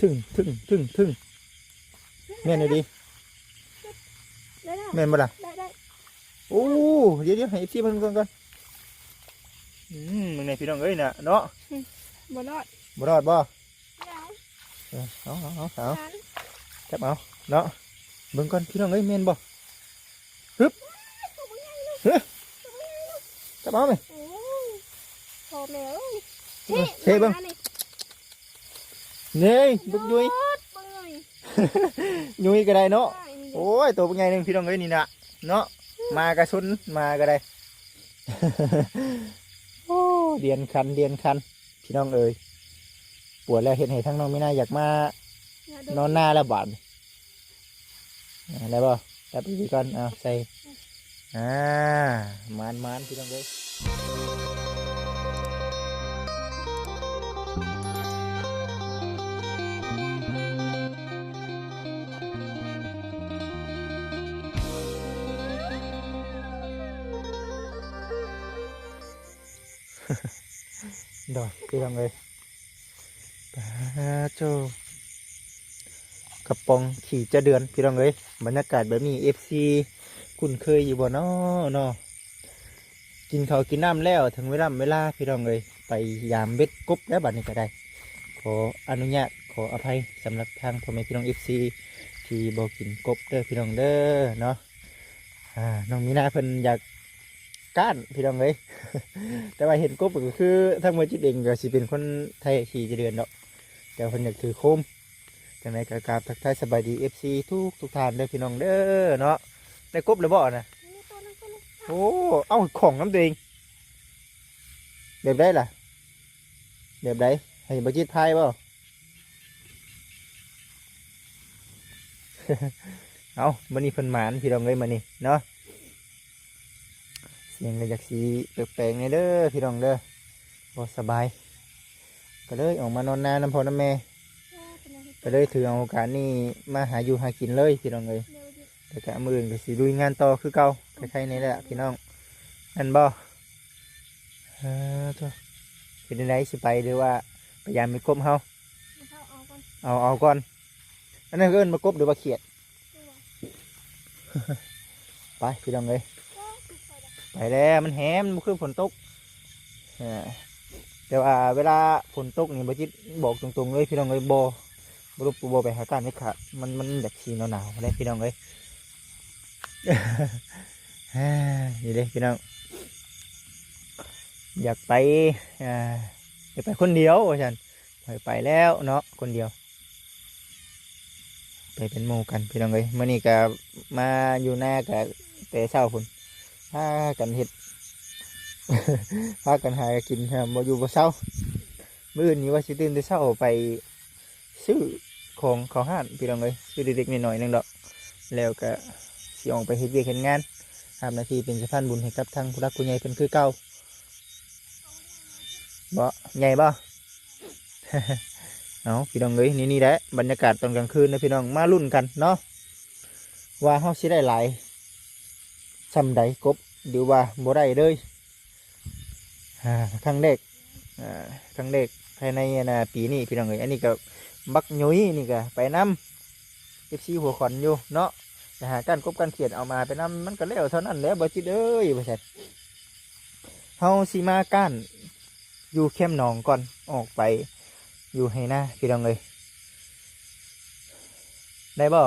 ถึงถึงถึงถึงแม่นเลยดิได้ได้แม่นบ่ล่ะได้ได้โอ้เดี๋ยวเดี๋ยวให้พี่มันก่อนก่อนอืมมึงในพี่น้องเอ้ยน่ะเนาะบ่รอดบ่รอดบ่ยาวเออเอาเอาเอาเอานั้นจับเอาเนาะเบิ่งก่อนพี่น้องเอ้ยแม่นบ่ฮึบเฮ้ยจับเอาไหมโอ้พอแม่เอ้ยเออเท่เบิ่งมานี่ เน่บึกยุยโอ๊ดเบิ่งเลยยุยก็ได้เนาะได้นี่โอ้ยตัวเป็นไงหนึ่งพี่น้องเอ้ยนี่นะเนาะมากระชุนมาก็ได้โอ้เดียนคันเดียนคันพี่น้องเอ้ยปวดแล้วเห็นให้ทั้งน้องไม่น่าอยากมาอย่าดูนอนหน้าแล้วบาดอ่าได้ป่ะจับอีกก่อนเอาใส่อ่ามานมานพี่น้องเอ้ย ดอกพี่น้องเอ้ยปาโจกระป๋องขี่จะเดือนพี่น้องเอ้ยบรรยากาศแบบนี้เอฟซีคุ้นเคยอยู่บ่เนาะเนาะกินข้าวกินน้ำแล้วถึงเวลาเวลาพี่น้องเอ้ยไปยามเบ็ดกบแล้วบัดนี้ก็ได้ ขออนุญาตขออภัยสำหรับทางพ่อแม่พี่น้องเอฟซีที่บ่กินกบเด้อพี่น้องเด้อเนาะอ่าน้องมีนาเพิ่นอยาก ก้านพี่น้องเอ้ยแต่ว่าเห็นกบก็คือทั้งหมดจิตเองก็สิเป็นคนไทยขี่จะเดือนเนาะแต่เพิ่นอยากถือโคมจังไดก็กราบทักทายสบายดี FC ทุกทุกทานเด้อพี่น้องเด้อเนาะได้กบแล้วบ่น่ะนี่ตัวนึงตัวนึงโอ้เอ้าของน้ำตัวเองแบบได้ล่ะแบบไดให้บจิตพายบ่เอามันนี่เพิ่นหมานพี่น้องเลยมานี่เนาะ ยงก็อยากสีแปลกๆในเด้อพี่น้องเด้อบ่สบาย ก็เลยออกมานอนนาน้ำพอน้ำแม่ก็เลยถือเอาโอกาสนี้มาหาอยู่หากินเลยพี่น้องเลยแต่ก็มืออื่นก็สิลุยงานต่อคือเก่าคล้ายๆนี่แหละพี่น้องนั่นบ่เออตัวเป็นไงสิไปหรือว่าพยายามมีกบเฮาเอาเอาก่อนเอาก่อนอันนั้นก็เอิ้นมากบหรือว่าเขียดไปพี่น้องเลย ไปแล้วมันแหมมันคือฝนตกเออแต่ว่าเวลาฝนตกนี่บจิตบอกตรงๆเลยพี่น้องเลยบอบรุปบไปหาการนี่ค่ะมันมันอยากสีหนาวๆเลยพี่น้องเลยนี่เลยพี่น้อง อยากไปอยากไปคนเดียวว่าฉันไปไปแล้วเนาะคนเดียว ไปเป็นหมู่กันพี่น้องเลยมื่อนี้ก็มาอยู่หน้ากับแต่เช้าพุ่น พากันเห็ดพากันหากินครับบ่อยู่บ่เช้ามื้อนนี้ว่าสิตื่นแต่เช้าไปซื้อของเขาห้านพี่น้องเลยซื้อเล็กๆน้อยๆหนึงดอก แล้วก็สิออกไปเฮ็ดเวียกเฮ็ดงานทำหน้าที่เป็นสะพานบุญให้กับทางผู้รักผู้ใหญ่เพิ่นคือเก่าบ่ใหญ่บ่เอาพี่น้องเลยนี่นี่แหละบรรยากาศตอนกลางคืนนะพี่น้องมาลุ้นกันเนาะว่าเฮาสิได้หลาย ซำใดกบหรือว่าบ่ได้เลยอ่าครั้งแรกครั้งแรกภายในนะปีนี้พี่น้องเอ้ยอันนี้ก็บักหยุยนี่ก็ไปน้ำเอฟซีหัวขอนอยู่เนาะแต่หาการกบการเขียนเอามาไปน้ำมันก็แล้วเท่านั้นแหล้วบ่จิตเอ้ยบ่ใช่เฮาสิมาก้านอยู่เข้มหนองก่อนออกไปอยู่ให้หน้าพี่น้องเลยได้บ่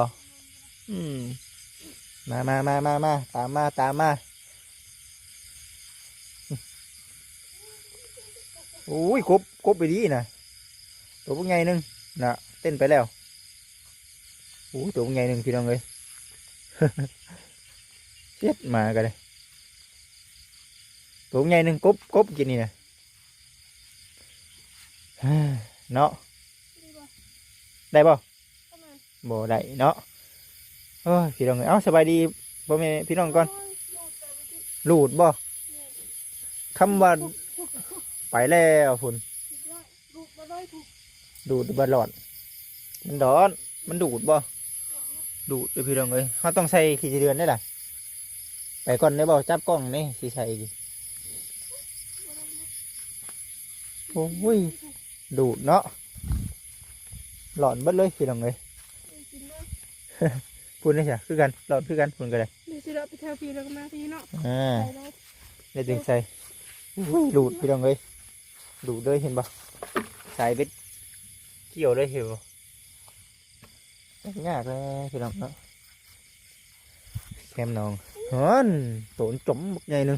อืม มามามามามาตามมาตามมาโอ้ยกบกบไปดีนะตัวพวกใหญ่หนึงน่ะเต้นไปแล้วโอ้ยตัวใหญ่หนึ่งพี่น้องเลยเช็ดมากันเลยตัวใหญ่หนึ่งกบกบกินนี่นะเนาะดีบ่ได้ป่ะประมาณบ่ได้เนาะ เอ้ยพี่น้องเอ้ยเอ้าสบายดีพ่อแม่พี่น้องก่อนโยโยดแต่ไม่ติดรูดบ่คำว่าไปแล้วพุ่นติดได้ลูกมาได้ถูกดูดบอลอด มันดอน มันดูดบ่ดูดเด้อพี่น้องเอ้ยเขาต้องใส่ขี้เดือนได้ล่ะไปก่อนได้บ่จับกล้องนี่สิใส่โอ้ยดูดเนาะหลอนเบิดเลยพี่น้องเลยกินด้ย พูดได้ใช่คือกันหลอนคือกันพูดกันเลยเดี๋ยวสิเราไปแถวพี่แล้วก็มาพี่เนาะอ่าไปแล้วได้ดึงใส่อุ้ยหลุดพี่น้องเลยหลุดเลยเห็นปะสายเบ็ดเกี่ยวเลยเห็นปะยากเลยพี่น้องเนาะแคมน้องฮันโตนจมบักใหญ่หนึ่ง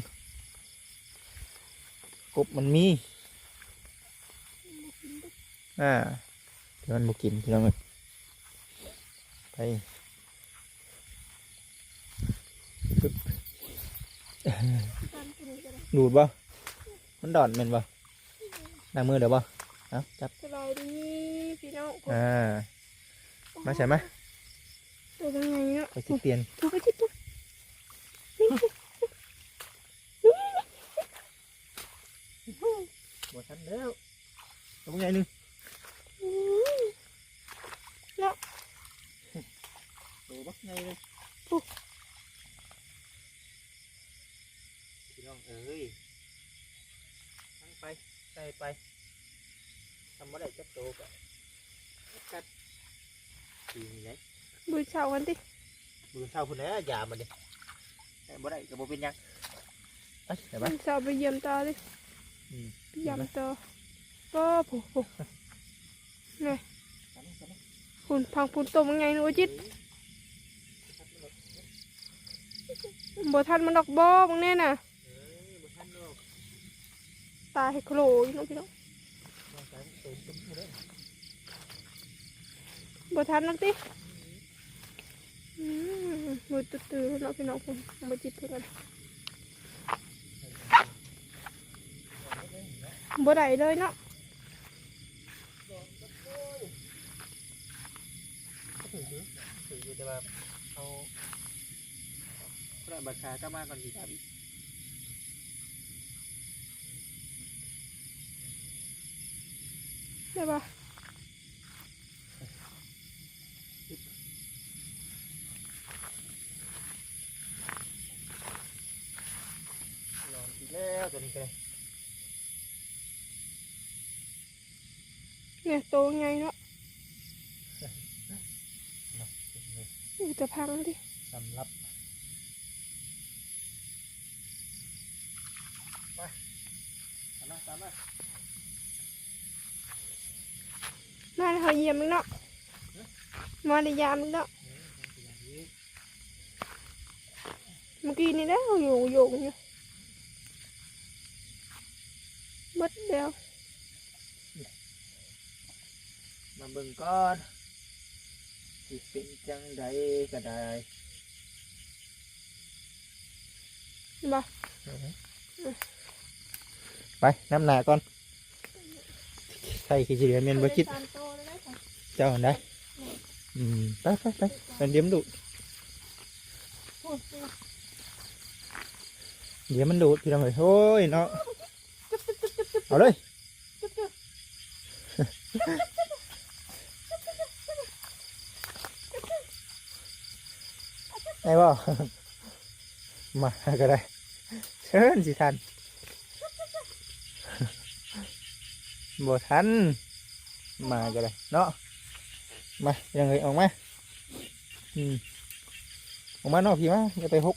กบมันมี อ่าเดี๋ยวมันบุกินพี่น้องเอ้ยไปปึ๊บ ตามกินกันเลย ดูดบ่มันดอดแมันบ่ล้างมือเดี๋ยวบ่เอาจับสบายดีพี่น้องอ่ามาใช่ไหมตัวเป็นไงเนาะไปสิเปลี่ยนถูกไปที่ตัวบ่ทันแล้วตัวใหญ่หนึ่งอืมเนาะตัวบักใหญ่เลย ปุ๊บ พี่ น้องเอ้ยทั้งไปใส่ไปทำบ่ได้จับโตวกะกัดทีนี้ไหนบุยเช้ากันติมือเท่าพุ่นแหละยามันดิแต่บ่ได้ก็บ่เป็นหยังไปเดี๋ยวไปบุยเช้าไปเยี่ยมตาดิอืมไปเยี่ยมตาก็ผู้ผู้นี่คุณพังพูนตัวมันไงหนูจิตบ่ทันมันดอกบ่บางแน่น่ะ เอ้ยบ่ทันดอก ตาให้โคลอยู่เนาะพี่น้องมาใส่เติมเต็มที่เลยบ่ทันนักติอืมมือตื้อๆเนาะพี่น้องคุณบ่จิตเพิ่นกันบ่ได้เลยเนาะถืออยู่ถืออยู่แต่ว่าเอาพระบัญชาเจ้ามาก่อนดีครับ ได้ปะนอนอีกแล้วตัวนี้ก็เลยเนี่ยโตไงเนาะอยู่จะพังดิสำรับไปตามมาตามมา มาเขาเยี่ยมมึงเนาะมาในยามมึงเนาะเออเอาไปอย่างนี้เมื่อกี้นี่แล้วอยู่อยู่อยู่หมดแล้วมาเบิ่งก่อนสิเป็นจัง ใดก็ได้บ่ไปน้ำหนาก่อนใส่ขี้เจียนบ่คิด เจ้าอันใดอืมไปไปไปเป็นเดี๋ยวมันดุเดี๋ยวมันดูดพี่น้องเอ้ยโอ้ยเนาะเอาเลยได้บ่มาก็ได้เชิญสิทัน บ่ทัน มาก็ได้เนาะ มายังไงออกมา อืม ออกมานอกพี่มาอย่าไปหก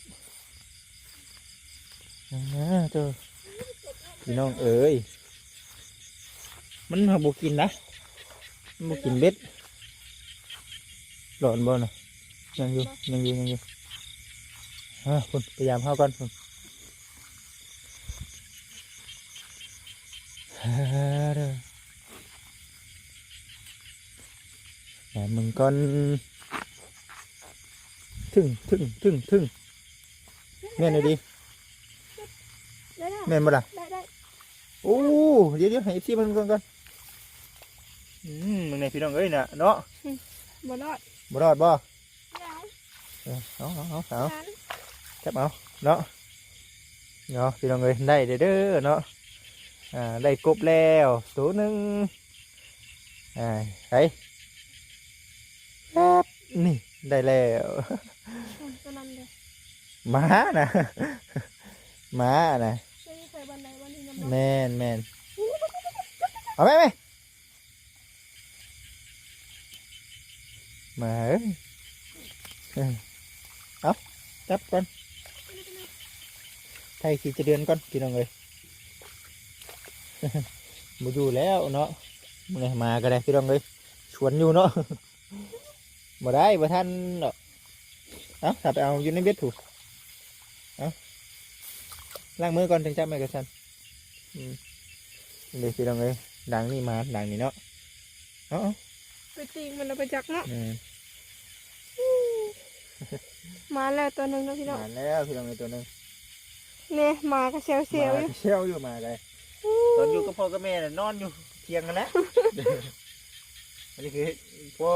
อ่าเจอพี่น้องเอ้ยมันหาบุกินนะมันบุกินเบ็ดหลอนบ่นะยังอยู่ยังอยู่ยังอยู่อ่าคุณพยายามเข้าก่อนคุณฮ่าเด้อ แต่มึงก่อนถึงถึงถึงถึงแม่นเลยดิได้ได้แม่นบ่ล่ะได้ได้โอ้เดี๋ยวเดี๋ยวให้พี่มันก่อนก่อนอืมมึงในพี่น้องเอ้ยน่ะเนาะบ่รอดบ่รอดบ่ได้เออเอาเอาเอาเอานั้นจับเอาเนาะเนาะพี่น้องเอ้ยได้เด้อเด้อเนาะอ่าได้กบแล้วตัวหนึ่งอ่าไป แป๊บนี่ได้แล้วอืมตัวนั้นเลยหมานะหมานะใส่ใส่บันไดบันนี้น้ำแมนแมนเอาไหมไหมมาเอ้ยเออเอาจับก่อนไทยขี่จะเดือนก่อนพี่น้องเลยมาอยู่แล้วเนาะมึงไงมาก็ได้พี่น้องเลยชวนอยู่เนาะ มาได้มาท่านเนาะเอาถ้าไปเอาอยู่ในเบ็ดถูกเอาล้างมือก่อนถึงจับไม่กระชันอืมเดี๋ยวพี่น้องเลยดังนี่มาดังนี่เนาะเอาเอาไปตีมันเอาไปจักเนาะอืมมาแล้วตัวหนึ่งเนาะพี่น้องมาแล้วพี่น้องเลยตัวหนึงเนี่ยหมาก็เซลเซลมาอยู่เชี่ยวอยู่มาเลยตอนอยู่กับพ่อกับแม่น่ะนอนอยู่เทียงกันแล้วอันนี้คือพ่อ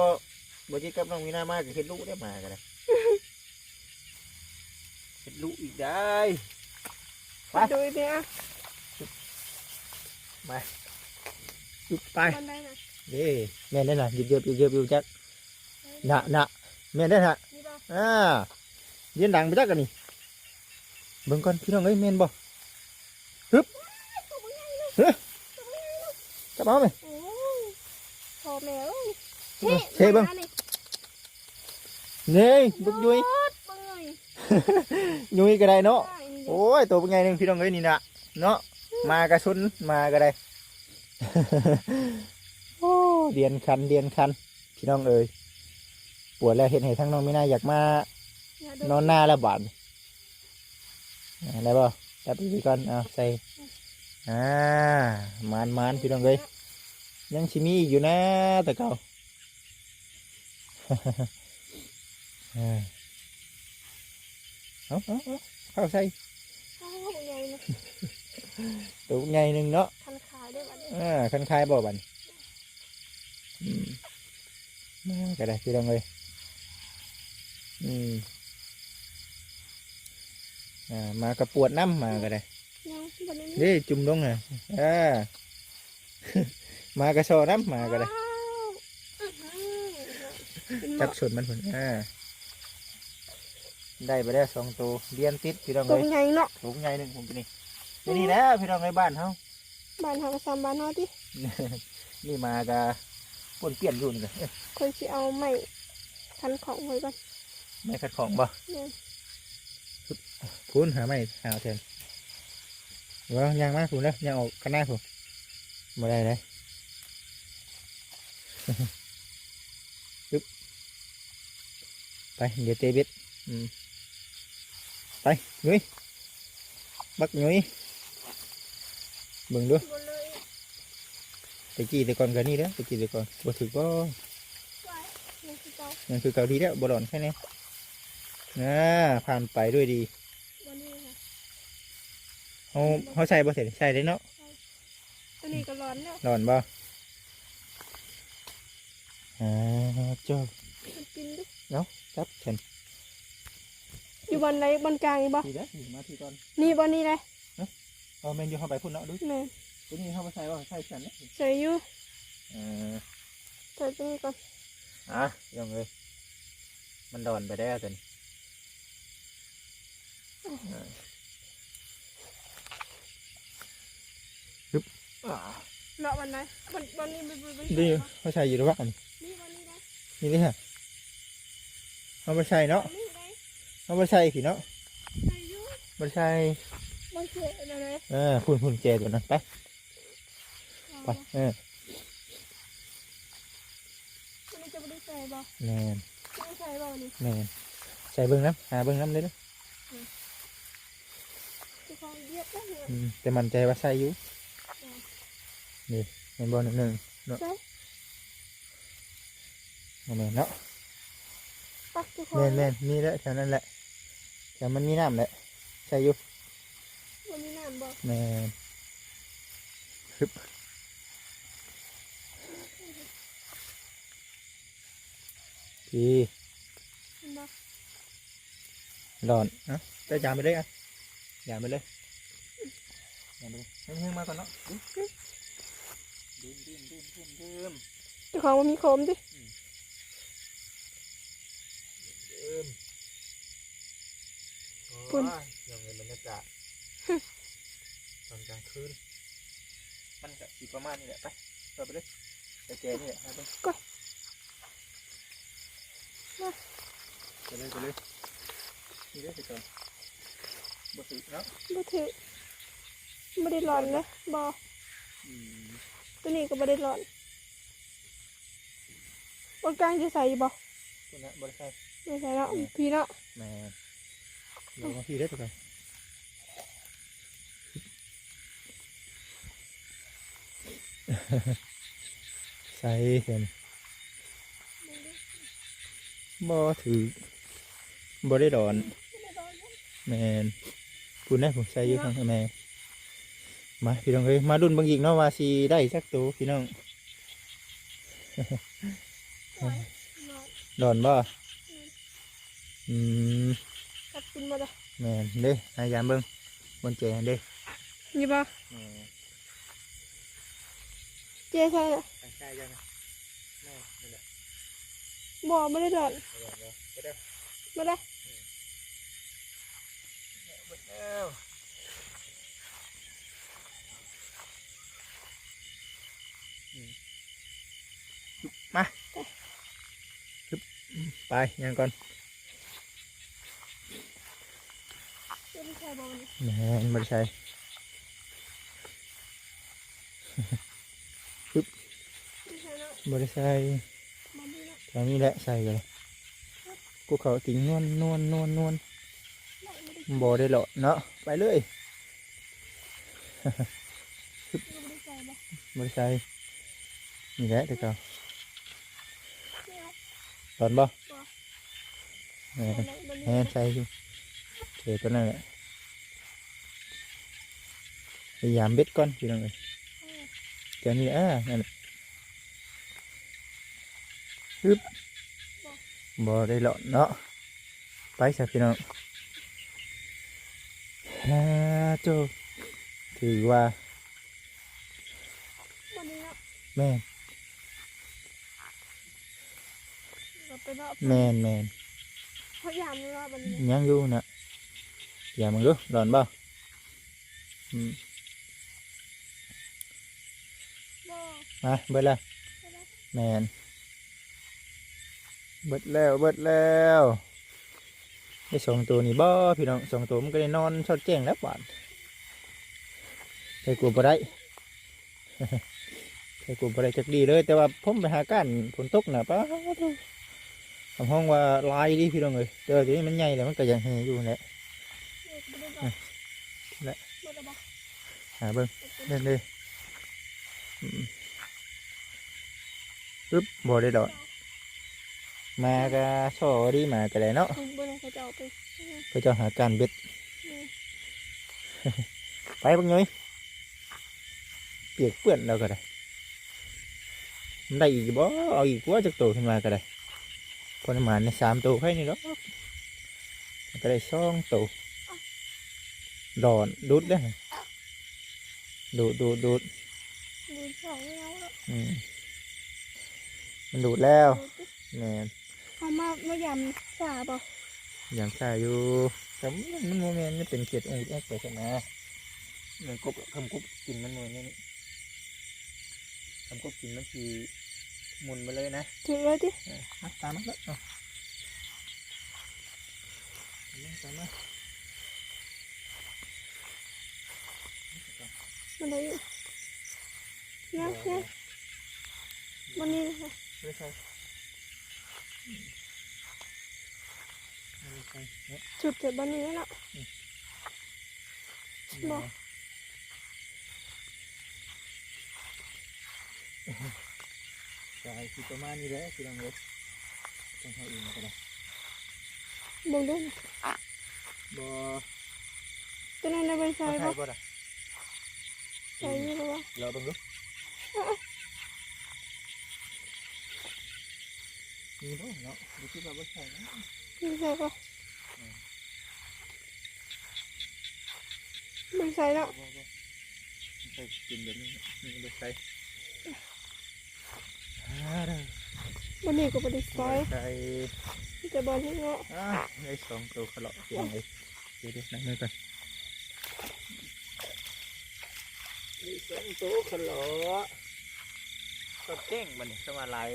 บจิตกับน้องมีหน้ามากกับเห็ดลูกได้มากันเลยเห็ดลูกอีกได้ไปดูเนี่ยจุดไปมันได้นะเด้แม่นได้น่ะหยิบเยบหยิบเยบอยู่จักน่ะน่ะแม่นได้น่ะนี่ป่ะอ่าเรียนดังไปจักกันนี่เบิ่งก่อนพี่น้องเอ้ยแม่นบ่ฮึบเฮ้ยจับเอาไหม โอ้พอแม่เอ้ยเออเช่เบิ่ง มานี่ นี่บึกยุยโอ๊ดเบิ่งเลยยุยก็ได้เนาะได้นี่โอ้ยตัวเป็นไงหนึ่งพี่น้องเอ้ยนี่นะเนาะมากระชุนมาก็ได้โอ้เดียนคันเดียนคันพี่น้องเอ้ยปวดแล้วเห็นให้ทั้งน้องไม่น่าอยากมาอย่าดูนอนหน้าแล้วบาดอ่าได้ป่ะจับอีกก่อนเอาใส่อ่ามานมานพี่น้องเอ้ยยังชิมีอีกอยู่นะแต่เก่าอ่า เอาเอาเอาเข้าใส่อ้าวใหญ่นะตัวใหญ่หนึ่งเนาะคันขาด้วยบัดนี้อ่าคันคายบ่บันอืมาก็ได้พี่น้องเลยอืมอ่ามากระปวดน้ำมาก็ได้นี้เด้จุ่มลงน่ะอ่ามากระโชอน้ำมาก็ได้จับส่วนมันผลอ่า ได้ไปได้สองตัวเรียนติดพี่น้องตัเลวยใหญ่เนาะสูงใหญ่หนึ่งผมกินนี่นี่นี่แล้วพี่น้องในบ้านเฮา บ้านเฮาก็ซ้ำบ้านเฮาตินี่มากะปนเปลี่ยนอยู่นี่กันคนสิเอาไม้คันของไว้ก่อนไม่ขัดของบ่เนี่ยพูนหาไม่หาเอาแทนว่ายางมากพูนแล้วยางออกข้างหน้าพูนมาได้เลย ปึ๊บไปเดี๋ยวเตะเบ็ดอืม ไปหนุ้ยบักหนุ้ยเบิ่งดูบนเลยตะกี้แต่ก่อนกันนี่เด้อตะกี้แต่ก่อนบ่ถึกบ่ไว้นี่คือเจ้านั่นคือเกาดีแล้วบ่หลอนแค่นี้นะผ่านไปด้วยดีวันนี้ค่ะเขาเขาใส่บ่เสร็จใส่ได้เนาะตัวนี้ก็ร้อนแล้วหลอนบ่อ่าเจ้ามันกินดิจับฉัน อยู่บนไหนบนกลางอีบ่ทีแล้วมาทีก่อนนี่บนนี้เลยเอาแมนยูเข้าไปพุ่นเนาะดูแม่ตัวนี้เข้าไปใส่ว่าใส่ฉันเนี่ยใส่อยู่เออใส่ตรงนี้ก่อนอะยังเลยมันดอนไปได้จนฮึบอ่าเลาะบนไหนบนบนนี้บนบนบนดีเขาใส่อยู่หรือเปล่านี่บนนี้ได้นี่นี่ฮะเอาไปใส่เนาะบนนี้ได้ เอาไปใส่ผีเนาะใส่อยู่ไปใส่บนเสืออะไรนะเออพุ่นพุ่นเจตัวนั้นไปไปเออตัวนี้จะไม่ได้ใส่บ่แมนไม่ได้ใส่บ่นี่แมนใส่เบิ้งน้ำหาเบิ้งน้ำเลยเด้อคือความเยียบแล้วเนี่ยอืมแต่มันใจว่าใส่อยู่นี่เห็นบอลหนึ่งเนาะใส่เอาแมนเนาะปักคือคแมวามนแมนมีแล้วแถวนั้นแหละ แถวมันมีน้ำแหละใส่อยู่บนนี้น้ำบ่แมนฮึบพี่เห็นบ่หลอนเอะจะยามไปเลยอะยามไปเลยยามไปเลยให้เพิ่งมาก่อนเนาะดื่มดื่มดื่มดื่มดื่มเจ้าของมันมีโคมดิดื่ม โอ้ยยังเงินบรรยากาศตอนกลางคืน มันก็สีประมาณนี้แหละไปเปิดไปเลยไปเจนี่แหละครับเลยไปเลยนี่ได้สิก่อนบ่ติเนาะบ่ถือบ่ได้ร้อนเลยบ่อืมตัวนี้ก็บ่ได้ร้อนบนกลางจะใส่บ่คุณนะบ่ได้ใส่ไม่ใส่เนาะพี่เนาะแม่ เดี๋ยวมาพี่ได้ตัวกันใส่เห็นบ่ถือบ่ได้ดอน แมนพูดได้ผมใส่อยู่ข้างแม่มาพี่น้องเอ้ยมาดุนบางอีกเนาะว่าสิได้สักตัวพี่น้องดอนบ่อืม กัดกินบ่ได้แมนเด้นายยามเบิ่งบนแจเด้นี่บ่แม่เจ๊ใส่น่ะใช่ยังแม่นี่แหละบ่บ่ได้ร้อนไปเด้อบ่ได้เด้อมาไปยังก่อน บ่ได้ใส่บ่นี่ แม่นบ่ได้ใช่ไม่ใส่เนาะบ่ได้ใช่บ่มีเนาะทางนี้แหละใส่กันเลยกูเขาติงนวลนวลนวลนวลบ่ได้บ่ได้หรอกเนาะไปเลยบ่ได้ใส่บ่บ่ได้ใช่นี่แหละเด็กเก่าไม่เอาตอนบ่แหบ่ม่ได้บ่แหม่ได้ใส่อยู่เจอตัวนั่นแหละ พยายามเบ็ดก่อนพี่น้องเอ้ยเจอนี่อ่านั่นแหละฮึบบ่ได้หรอกเนาะไปสักพี่น้องฮ่าโจถือว่าบ่ได้เนาะแม่นก็ไปรอบแม่นแม่นพยายามรอบอันนี้ยังอยู่นะอย่ามึงดูร้อนบ่อืม บ่ มาเบิดแล้วแมนเบิดแล้วเบิดแล้วได้สองตัวนี่บ่พี่น้องสองตัวมันก็ได้นอนชอดแจ้งแล้วบาดใครกลัวบ่ได้ใครกลัวบ่ได้จักดีเลย แต่ว่าผมไปหาการฝนตกน่ะป้าดทำห้องว่าลายดิพี่น้องเอ้ยแต่ว่าทีนี้มันใหญ่แล้วมันก็ยังแหอยู่แหละบ่ได้บ่และบ่ได้บ่หาเบิ่งเล่นเลย อืมปึ๊บบ่ได้ดอกมาก็โชว์ดีมาก็ได้เนาะบ่ได้เขาจะเอาไปก็จะหาการเบ็ดไปบังย้อยเปียกเปื้อนแล้วก็ได้มันได้อีกบ่เอาอีกว่าจากตัวขึ้นมาก็ได้พอประมาณในสามตัวแค่นี้หรอกมันก็ได้สองตัวดอนดูดเด้อดูดดูดดูดดูสองแล้วแล้วอืม มันดูดแล้วแม่นเขามามายำสาบ่อย่างชาอยู่แต่มันมันโมเมนต์มันเป็นเกล็ดองค์แอกไปใช่ไหมมันกบคำกบกินมันโมเมนต์คำกบกินมันคือหมุนไปเลยนะถึงเลยดิเออมาตามมาแล้วเอาตามมามันได้อยู่นะนะวันนี้นะคะไม่ใช่ไม่ใช่เนี่ยจุดเจ็บวันนี้แล้วเนาะบ่ใช่คือประ มาณนี้แหละคือลังรถต้องให้อื่นก็ได้เบิ่งดูบ่ ตัวนั้นได้ไปใส่ใช่บ่บ่ล่ะใส่อยู่หรือเปล่างเนาะดูที่ว่าบ่ใช่นะไม่ใส่บ่ไม่ใส่เนาะบ่บ่ใส่กินแบบนี้นี่บ่ใส่อ่าเด้วันนี้ก็บ่ได้ใส่ใส่แต่บอลนี่เนาะอ่าได้สองตัวขลาะกินเลยเดี๋ยวเดี๋ยวนั่งมือก่อนมีสองตัวขลาะก็เก่งบันสมาลาย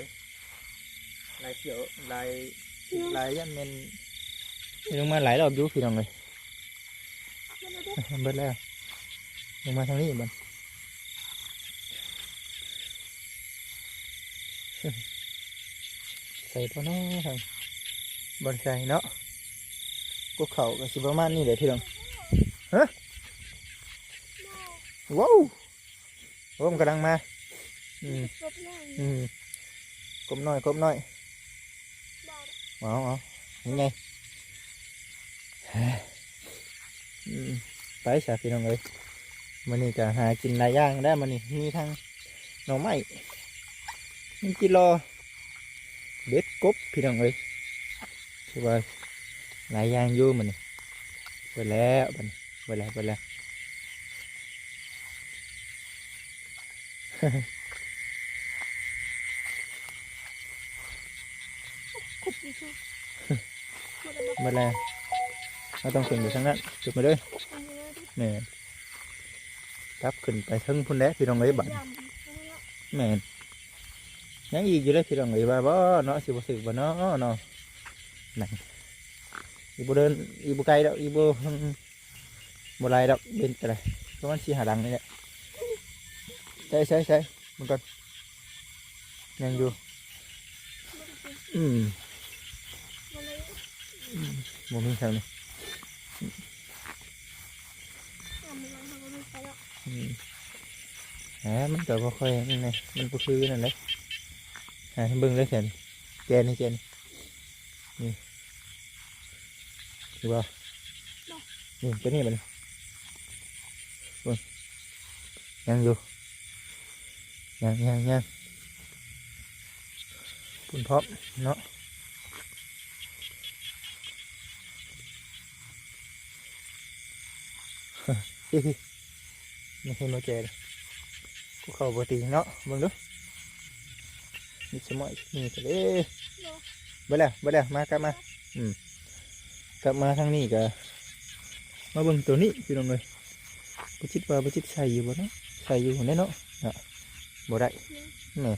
ลายเขียวลายลายยันเมนลงมาหลายรอบอยู่พี่น้องเลยเบิดแล้วลงมาทางนี้มันใส่พอน้อทางบอนใส่เนาะกูเข่าก็สิประมาณนี้เลยพี่น้องฮะว้าวโอ้มนกำลังมา อืมรถแน่อืมกลมน้อยกลมน้อยบาด เอาเอายังไงไปสาพี่น้องเลยมันนี่ก็หากินหลายอย่างได้มันนี่มีทั้งหน่อไม้มีกิโลเบ็ดกบพี่น้องเลยคือว่าหลายอย่างอยู่มันนี่ไปแล้วมันไปแล้วไปแล้ว คุบอยู่ช่วงไปแล้วเราต้องขึ้นอยู่ทางนั้นจุดมาเลยแม่นครับขึ้นไปเทั้งพุ่นแล้วพี่น้องเลยบัดแม่นยังอีกอยู่เลยพี่น้องเอ้ยว่าบ่เนาะสิบ่สึกบ่เนาะเนาะนั่นอีบ่เดินอีบ่ไกลดอกอีบ่บ่ไลดอกเดินแต่ละประมาณ4 5ดังนี่แหละใช่ใช่ใช่มันก่อนยังอยู่อืม บ่มีทางนี้อืมแหมมันก็บ่ค่อยนั่ไงมันบ่คือนั่นแหละหาให้เบิ่งเลยแค่นี้แกนี่แกนนี่คือว่านี่ตัวนี้มันเบิ่งยังอยู่ยังยังยังปุ่นพร้อมเนาะ พี่พี่ไม่เห็นมาแกเลยกูเข้าปกติเนาะเบิ่งดูนี่สมอยนี่ก็เลยไปแล้วไปแล้วมากลับมาอืมกลับมาทางนี้ก็มาเบิ่งตัวนี้พี่น้องเลยปชิดว่าปชิดใส่อยู่บ่เนาะใส่อยู่แน่เนาะน่ะบ่ได้แม่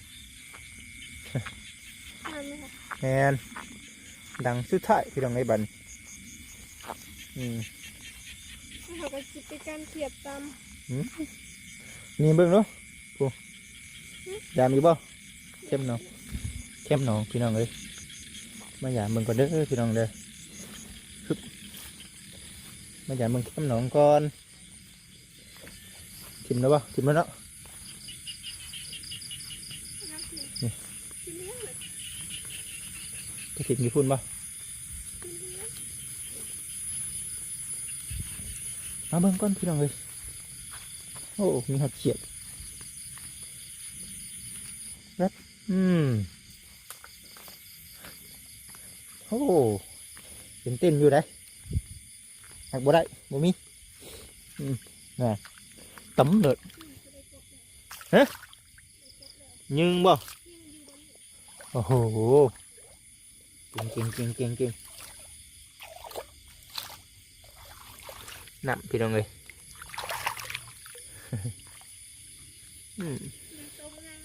แมนดังสุดท้ายพี่น้องเลยบันอืม เขาก็จิตเป็นการเทียบตามนี่เบิ่งเนาะปูยามอยู่บ่เข้มหนองเข้มหนองพี่น้องเอ้ยมายามเบิ่งก่อนเด้อพี่น้องเด้อฮึบมายามเบิ่งเข้มหนองก่อนทิมแล้วบ่ทิมแล้วเนาะนักเรียนนี่ที่เลี้ยงเลยไปทิมกี่พุ่นบ่ ที่เลี้ยง มาเบิ่งก่อนพี่น้องเอ้ยโอ้ มีหัดเขียดแวบอืมโอ้เป็นเต้นอยู่ได้หักบ่ได้บ่มีอืมน่ะตำเลิดยิงบ่โอ้โหเก่งเก่งเก่งเก่งเก่ง นับพี่น้องเลยอืมตัวกำลัง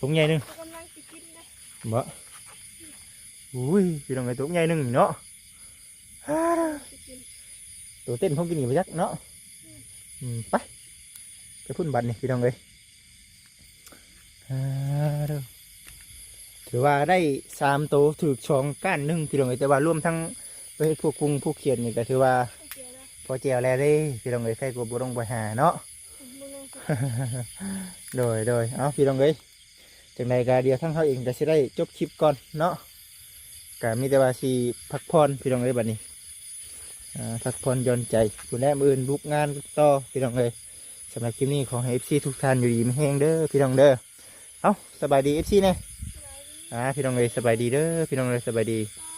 ถุงใหญ่หนึ่งตัวกำลังจะกินนะบ่อุ้ยพี่น้องเลยถุงใหญ่หนึ่งเนาะฮ่าจะกินตัวเต้นพงกินหนีไปยักเนาะอืมไปไปพุ่นบัตรนี่พี่น้องเลยฮ่าเด้อถือว่าได้สามตัวถือชองก้านหนึ่งพี่น้องเลยแต่ว่ารวมทั้งไปเฮ็ดพวกกรุงพวกเขียนนี่ก็ถือว่าโอเคแล้วพอเจียวแล้วเด้พี่น้องเลยใครก็บ่ต้องไปหาเนาะมึงลองสิโดยโดยเอาพี่น้องเลยจังใดก็เดียวทั้งเขาเองก็สิได้จบคลิปก่อนเนาะก็มีแต่ว่าสิพักผ่อนพี่น้องเลยบัดนี้อ่าพักผ่อนหย่อนใจคุณแม่มืออื่นบุกงานต่อพี่น้องเลยสำหรับคลิปนี้ขอให้เอฟซีทุกท่านอยู่ดีไม่แห้งเด้อพี่น้องเด้อเอาสบายดีเอฟซีเนี่ยอ่าพี่น้องเลยสบายดีเด้อพี่น้องเลยสบายดีบาย